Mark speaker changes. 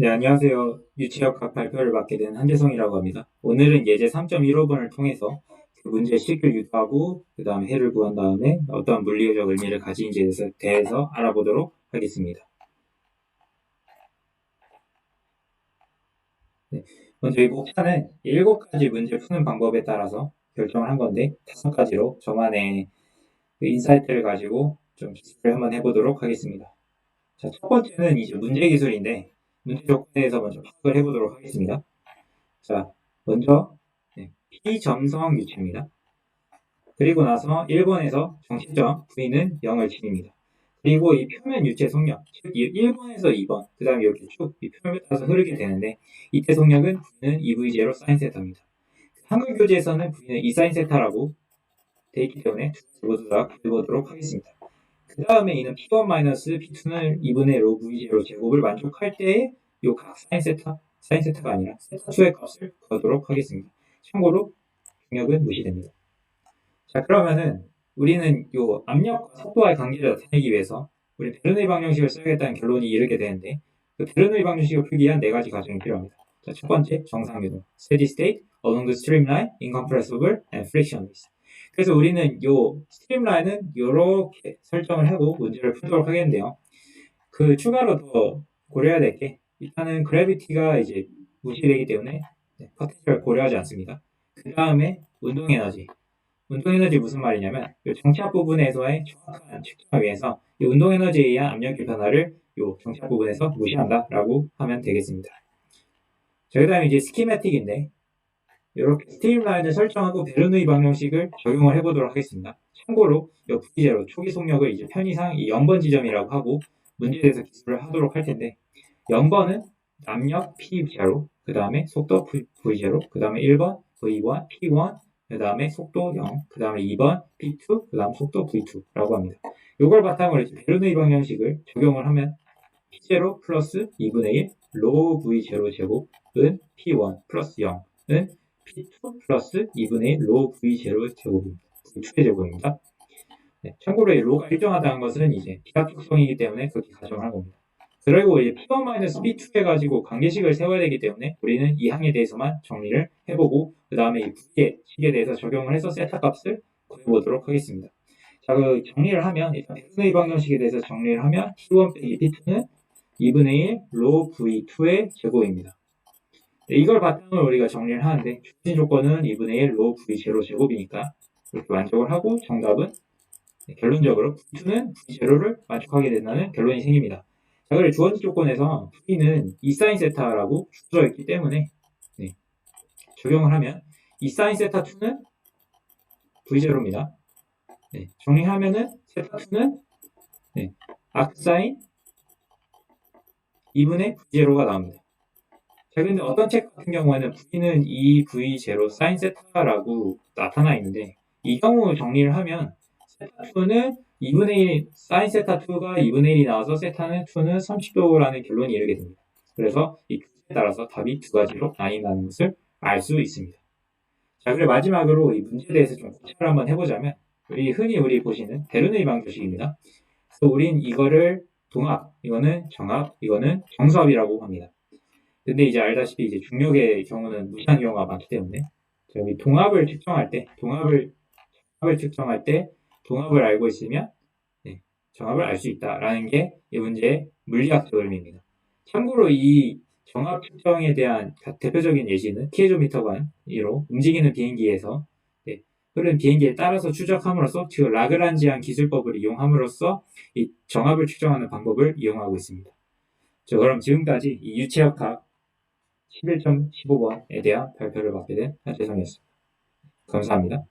Speaker 1: 네, 안녕하세요. 유치역학 발표를 맡게 된 한재성이라고 합니다. 오늘은 예제 3.15번을 통해서 그 문제의 식을 유도하고 그 다음에 해를 구한 다음에 어떤 물리적 의미를 가진지에 대해서, 알아보도록 하겠습니다. 네, 먼저 이 목차는 7가지 문제 푸는 방법에 따라서 결정을 한 건데 다섯 가지로 저만의 그 인사이트를 가지고 좀 기술을 한번 해보도록 하겠습니다. 자, 첫 번째는 이제 문제 기술인데 문제 조건에서 먼저 파악을 해보도록 하겠습니다. 자, 먼저 네, P점성 유체입니다. 그리고 나서 1번에서 정시점 V는 0을 지닙니다. 그리고 이 표면 유체 속력, 즉 1번에서 2번, 그 다음에 이렇게 쭉 이 표면에 따라서 흐르게 되는데 이때 속력은 V는 2V0 사인세타입니다. 한글 교재에서는 V는 2사인세타라고 되어 있기 때문에 모두 다 구해보도록 하겠습니다. 그 다음에 이는 P1-P2는 2분의 로 V0 제곱을 만족할 때에 요각 사인 세타, 사인 세타가 아니라 세타 2의 값을 구하도록 하겠습니다. 참고로 중력은 무시됩니다. 자 그러면은 우리는 요 압력과 속도와의 관계를 나타내기 위해서 우리 베르누이 방정식을 써야겠다는 결론이 이르게 되는데 그 베르누이 방정식을 풀기 위한 네 가지 과정이 필요합니다. 자, 첫 번째 정상유도, steady state, along the streamline, incompressible, and frictionless. 그래서 우리는 요 스트림라인은 이렇게 설정을 하고 문제를 풀도록 하겠는데요. 그 추가로 더 고려해야 될 게 일단은 그래비티가 이제 무시되기 때문에 네, 포텐셜 고려하지 않습니다. 그 다음에 운동 에너지. 운동 에너지 무슨 말이냐면 이 정착 부분에서의 정확한 측정을 위해서 이 운동 에너지에 의한 압력의 변화를 이 정착 부분에서 무시한다라고 하면 되겠습니다. 자, 그 다음에 이제 스키매틱인데 이렇게 스트림라인을 설정하고 베르누이 방정식을 적용을 해보도록 하겠습니다. 참고로 이 V제로 초기 속력을 이제 편의상 이 0번 지점이라고 하고 문제에 대해서 기술을 하도록 할 텐데 0번은 압력 P0, 그 다음에 속도 V0, 그 다음에 1번 V1, P1, 그 다음에 속도 0, 그 다음에 2번 P2, 그 다음 속도 V2라고 합니다. 이걸 바탕으로 이제 베르누이 방정식을 적용을 하면 P0 플러스 2분의 1로 V0 제곱은 P1 플러스 0은 P2 플러스 2분의 1로 V0 제곱입니다. V2의 제곱입니다. 네, 참고로 이 로가 일정하다는 것은 이제 비합격성이기 때문에 그렇게 가정을 한 겁니다. 그리고 이 P1-P2 해가지고 관계식을 세워야 되기 때문에 우리는 이 항에 대해서만 정리를 해보고 그 다음에 이 V의 식에 대해서 적용을 해서 세타 값을 구해보도록 하겠습니다. 자, 그 정리를 하면 일단 X의 방정식에 대해서 정리를 하면 P1 빼기 P2는 2분의 1 로 V2의 제곱입니다. 네, 이걸 바탕으로 우리가 정리를 하는데 중심 조건은 2분의 1로 V0 제곱이니까 이렇게 만족을 하고 정답은 네, 결론적으로 V2는 V0를 만족하게 된다는 결론이 생깁니다. 자, 그래 주어진 조건에서 V는 2사인 세타라고 주어져 있기 때문에 네, 적용을 하면 2사인 세타 2는 V0입니다. 네, 정리하면은 세타 2는 네, 아크사인 2분의 V0가 나옵니다. 자, 근데 어떤 책 같은 경우에는 V는 2V0 사인 세타라고 나타나 있는데 이 경우 정리를 하면 세타2는 2분의 1, 사인 세타2가 2분의 1이 나와서 세타는 2는 30도라는 결론이 이르게 됩니다. 그래서 이 규칙에 따라서 답이 두 가지로 나뉜다는 것을 알 수 있습니다. 자, 그리고 마지막으로 이 문제에 대해서 좀 고찰을 한번 해보자면 우리 흔히 우리 보시는 베르누이 방정식입니다. 그래서 우린 이거를 동합, 이거는 정합, 이거는 정수합이라고 합니다. 근데 이제 알다시피 이제 중력의 경우는 무시한 경우가 많기 때문에 저기 동합을 측정할 때 동합을 정합을 측정할 때 동합을 알고 있으면 네, 정합을 알 수 있다라는 게 이 문제의 물리학적 의미입니다. 참고로 이 정합 측정에 대한 대표적인 예시는 키에조미터관으로 움직이는 비행기에서 네, 흐른 비행기에 따라서 추적함으로써 즉 라그란지안 기술법을 이용함으로써 이 정합을 측정하는 방법을 이용하고 있습니다. 자, 그럼 지금까지 이 유체역학 11.15번에 대한 발표를 맡게 된 한재성이었습니다. 감사합니다.